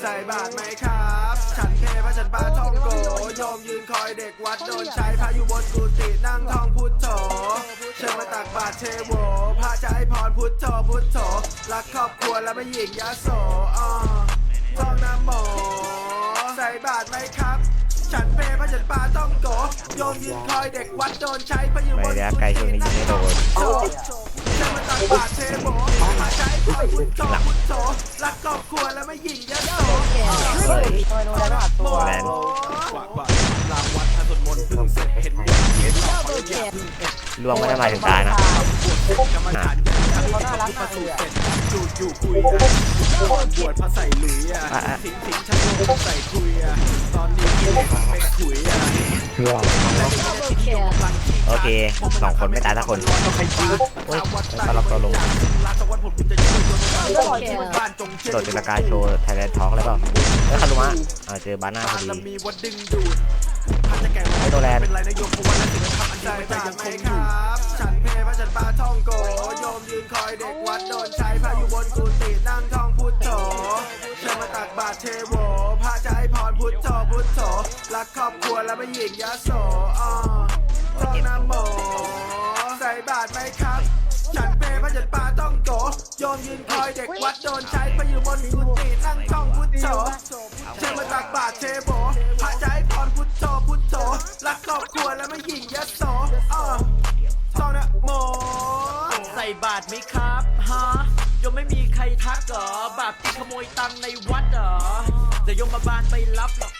ใส่บาตรไหมครับ ฉันเทพระฉันปาท่องโกโยมยืนคอยเด็กวัดโดนใช้พระอยู่บนกุฏินั่งท่องพุทโธเชิญมาตักบาตรเทโวพระจะให้พรพุทโธพุทโธรักครอบครัวและไม่หญิงยาโสอ่าท่องน้ำโมใส่บาตรไหมครับ ฉันเปพระฉันปาต้องโกโยมยืนคอยเด็กวัดโดนใช้พระอยู่บไม่นได้ไกลช่วงนี้ยิงไม่โด รัวและไม่หญิงยาโสเฮ้ยทำไมโดนได้ไม่อัดตัวแมนกว่ากว่าลางวัดพระสวดมนต์พิ่งเสร็จเห็นเห็นต่อไปอย่าเพิ่งเอ็ดลวงไม่ได้มาถึงกลางนะกรรมฐานยังทันเขาน่ารักประกสูเสร็จจู่จู่คุยอะบวชพระใส่หลุยอะสิงสิงชันโยใส่คุยอะตอนนี้กินเป็นขุยอะโอเคสองคนไม่ตายสักคนโอ้ยตลกตลกลาสวัสดิ์ผมจะช่วย คนบ้านจงเชื่โดดจุลกายโชว์ไทยแลนด์ท็อกเลยเปล่าเฮ้ยคารุมะอ่าเจอบาน่าพอดีมีวัดดึงดูดถ้าจะแก่ไอ้โดแลนด์เป็นไรนะโยมเพราะว่านั่นสิ่งทำอันดีมันจะยังคงอยู่ฉันเพพระฉันปาท่องโกโยมยืนคอยเด็กวัดโดนใช้พระอยู่บนกุฏินั่งท่องพุทโธเชิญมาตักบาตรเทโวพระจะให้พรพุทโธพุทโธรักครอบครัวและไม่หญิงยาโสอ่าท่องนะโมใส่บาตรไหมครับ โกโยมยืนคอยเด็กวัดโดนใช้พระอยู่บนกุฏินั่งท่องพุทโธเชิญมาตักบาตรเทโวพระจะให้พรพุทโธพุทโธรักครอบครัวและไม่หญิงยาโสอ่าท่องนะโมใส่บาทไหมครับฮะยังไม่มีใครทักเหรอบาปที่ขโมยตังค์ในวัดเหรอแต่ยมมาบาลไปรับหรอก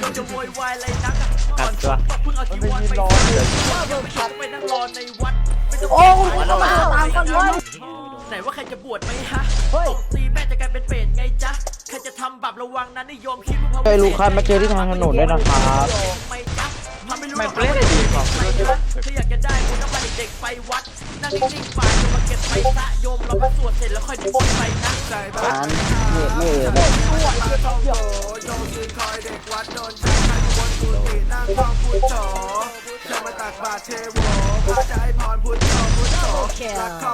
ยมจะโวยวายอะไรนักอะก่อนบอกเพิ่งเอาจีวรไปใส่ยังไม่ต้องไปนั่งรอในวัดไม่ต้องโอ้คุณเข้ามาตามกันเลย ไหนว่าใครจะบวชไหมฮะเฮ้ย ตบตีแม่จะกลายเป็นเปรตไงจ๊ะ ใครจะทำบาประวังนั้นนิยมคิดว่าพระเจอลูกค้ามาเจอที่ทางถนนด้วยนะครับไม่จ๊ะทำไม่รู้ไม่เปลี่ยนดีกว่าถ้าอยากจะได้คุณต้องพาเด็กๆไปวัด นั่งนิ่งๆป่าโยมมาเก็บไปซะโยมเราก็สวดเสร็จแล้วค่อยดึงไปนะใส่บาร้าตรนเน็ตไม่เอ่ยเลย